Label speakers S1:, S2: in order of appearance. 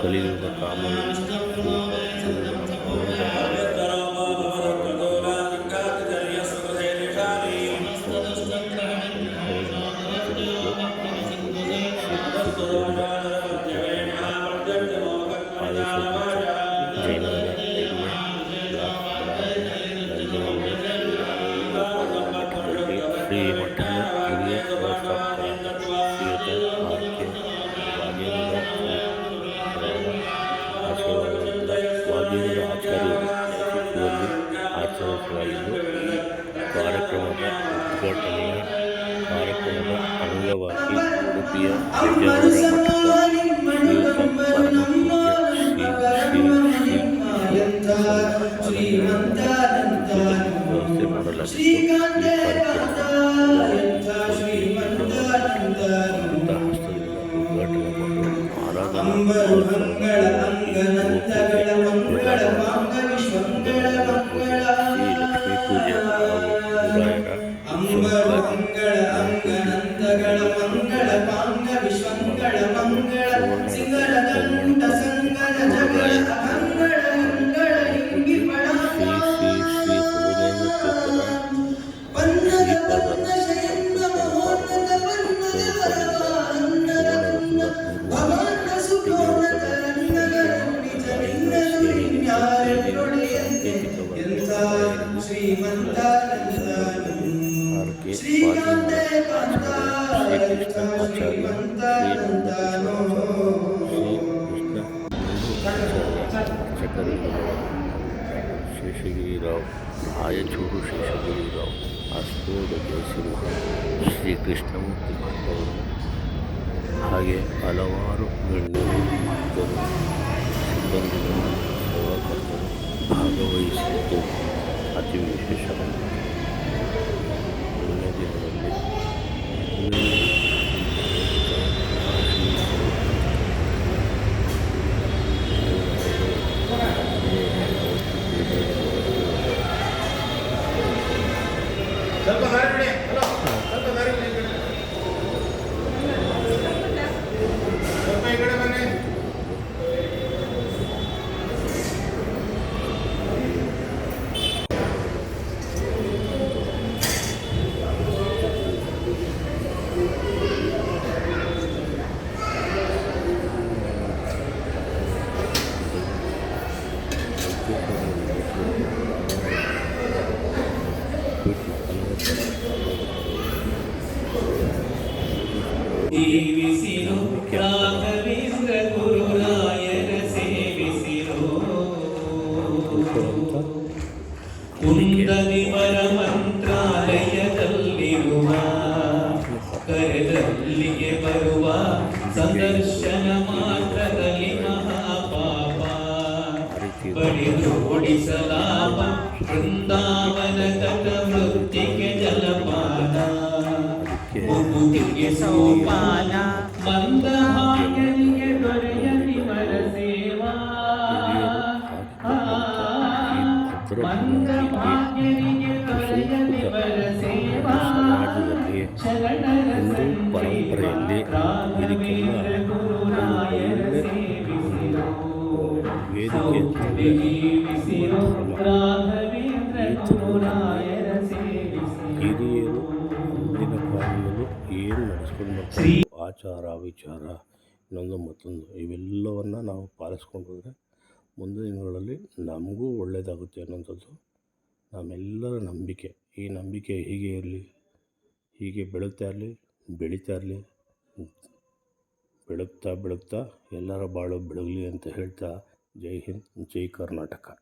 S1: కలియుగ కామం ಕಾರ್ಯಕ್ರಮದ ಉದ್ಘಾಟನೆಯ ಕಾರ್ಯಕ್ರಮದ ಅಂಗವಾಗಿ ಉಡುಪಿಯ ಪೇಜಾವರ ಮಠದ ಶ್ರೀಯುತ ಪರಮಪೂಜ್ಯ ಶ್ರೀ ಶ್ರೀ ಶ್ರೀ ವ್ಯವಸ್ಥೆ ಮಾಡಲಾಗಿತ್ತು ಈ ಕಾರ್ಯಕ್ರಮದ ಹಸ್ತದಿಂದ ಗುರಾಯರ ಶ್ರೀ ಶ್ರೀ ಶ್ರೀ ಸುಬ್ರಹ್ಮಣ್ಯ ತೀರ್ಥರ ಆರ್ಕೆ ಶೇಷಗಿರಿರಾವ್ ಆಯಚೂರು ಶೇಷಗಿರಿರಾವ್ ಆಸ್ಪೋದ ಜಯಸಿಂಹ ಶ್ರೀ ಕೃಷ್ಣಮೂರ್ತಿ ಭಟ್ಟರು ಹಾಗೆ ಹಲವಾರು ಗಣ್ಯರು ಭಕ್ತರು ಸಿಬ್ಬಂದಿಗಳು ಸೇವಾಕರ್ತರು ಭಾಗವಹಿಸಿದ್ದು ಅತಿ ವಿಶೇಷವಾಗಿದೆ
S2: ಬಡಿದು ಓಡಿಸಲಾಪ ಬೃಂದಾವನ ವೃತ್ತಿಗೆ ಜಲಪಾನ. ಮುಗುತಿಗೆ ಸೋಪಾನ ಮಂದಹಾಗನಿಗೆ ದೊರೆಯಲಿ ವರ ಸೇವಾ. ಮಂದಭಾಗ್ಯನಿಗೆ ದೊರೆಯಲಿ ವರ ಸೇವಾ. ಶರಣರ
S1: ಪರಂಪರೆಯಲ್ಲಿ ಇದಕ್ಕೆಲ್ಲ ವೇದಿಕೆ
S2: ಜೀವಿಸಿರೋ ರಾಘವೇಂದ್ರ ಗುರುರಾಯರ ಸೇವಿಸಿರೋ
S1: ಹಿರಿಯರು ಮುಂದಿನ ಏನು ನಡೆಸ್ಕೊಂಡು ಬರ್ತಾರೆ? ಆಚಾರ ವಿಚಾರ ಇನ್ನೊಂದು ಮತ್ತೊಂದು ಇವೆಲ್ಲವನ್ನು ನಾವು ಪಾಲಿಸ್ಕೊಂಡು ಹೋದರೆ ಮುಂದಿನ ದಿನಗಳಲ್ಲಿ ನಮಗೂ ಒಳ್ಳೆಯದಾಗುತ್ತೆ ಅನ್ನೋಂಥದ್ದು ನಮ್ಮೆಲ್ಲರ ನಂಬಿಕೆ. ಈ ನಂಬಿಕೆ ಹೀಗೆ ಇರಲಿ ಹೀಗೆ ಬೆಳಗ್ತಾ ಇರಲಿ ಬೆಳೀತಾ ಇರಲಿ ಬೆಳಗ್ತಾ ಬೆಳಗ್ತಾ ಎಲ್ಲರ ಬಾಳು ಬೆಳಗಲಿ ಅಂತ ಹೇಳ್ತಾ जय हिंद जय कर्नाटका।